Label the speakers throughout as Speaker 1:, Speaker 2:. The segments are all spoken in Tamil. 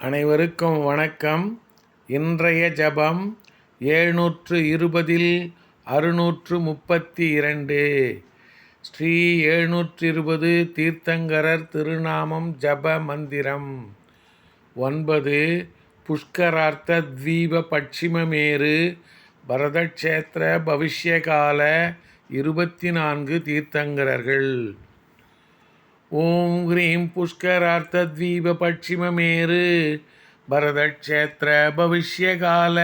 Speaker 1: அனைவருக்கும் வணக்கம். இன்றைய ஜபம் ஏழ்நூற்று இருபதில் அறுநூற்று முப்பத்தி இரண்டு ஸ்ரீ எழுநூற்று இருபது தீர்த்தங்கரர் திருநாமம் ஜப மந்திரம். ஒன்பது புஷ்கரார்த்த தீப பட்சிமமேரு பரதக்ஷேத்திர பவிஷ்யகால இருபத்தி நான்கு தீர்த்தங்கரர்கள். ஓம் ஹ்ரீம் புஷ்கரார்த்தத்வீப பட்சிமமேரு பரதக்ஷேத்திர பவிஷ்யகால.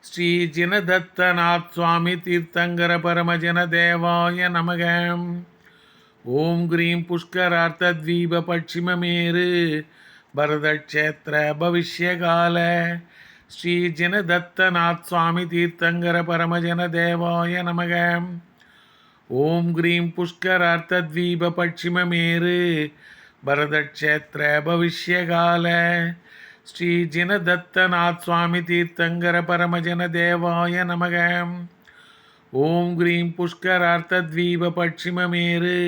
Speaker 1: ஸ்ரீ ஜினதத்தநாத் சுவாமி தீர்த்தங்கர பரமஜன தேவாய நமக. ஓம் ஹ்ரீம் புஷ்கரார்த்தத்வீப பட்சிமமேரு பரதக்ஷேத்திர பவிஷ்யகால. ஸ்ரீ ஜினதத்தநாத் சுவாமி தீர்த்தங்கர பரமஜன தேவாய நமகம் ஓம் கிரீம் புஷ்கரார்த்தத்வீப பட்சிமமேரு பரதக்ஷேத்திர பவிஷ்யகால. ஸ்ரீ ஜினதத்தநாத் சுவாமி தீர்த்தங்கர பரமஜன தேவாய நமக. ஓம் கிரீம் புஷ்கரார்த்தத்வீப பட்சிமமேரு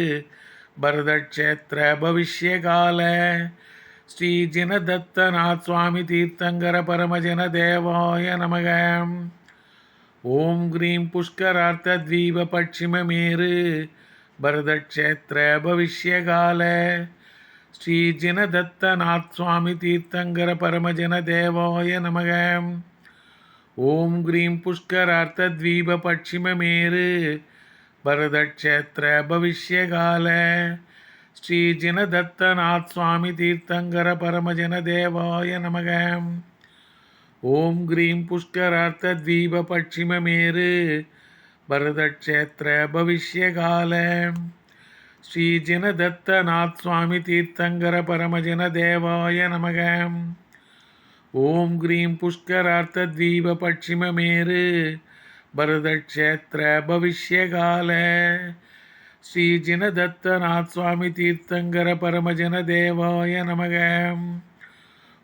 Speaker 1: பரதக்ஷேத்திர பவிஷ்யகால. ஸ்ரீ ஜினதத்தநாத் சுவாமி தீர்த்தங்கர பரமஜன தேவாய நமகம் ஓம் கிரீம் புஷ்கரார்த்தத்வீப பட்சிமமேரு பரதக்ஷேத்திர பவிஷ்யகால. ஸ்ரீ ஜினதத்தநாத் சுவாமி தீர்த்தங்கர பரமஜன தேவாய நமக. ஓம் கிரீம் புஷ்கரார்த்தத்வீப பட்சிமமேரு பரதக்ஷேத்திர பவிஷ்யகால. ஸ்ரீ ஜினதத்தநாத் சுவாமி தீர்த்தங்கர பரமஜன தேவாய நமகம் ஓம் கிரீம் புஷ்கரார்த்தத்வீப பட்சிமமேரு பரதக்ஷேத்திர பவிஷ்யகால. ஸ்ரீ ஜினதத்தநாத் சுவாமி தீர்த்தங்கர பரமஜன தேவாய நமக. ஓம் கிரீம் புஷ்கரார்த்தத்வீப பட்சிமமேரு பரதக்ஷேத்திர பவிஷ்யகால. ஸ்ரீ ஜினதத்தநாத் சுவாமி தீர்த்தங்கர பரமஜன தேவாய நமகம்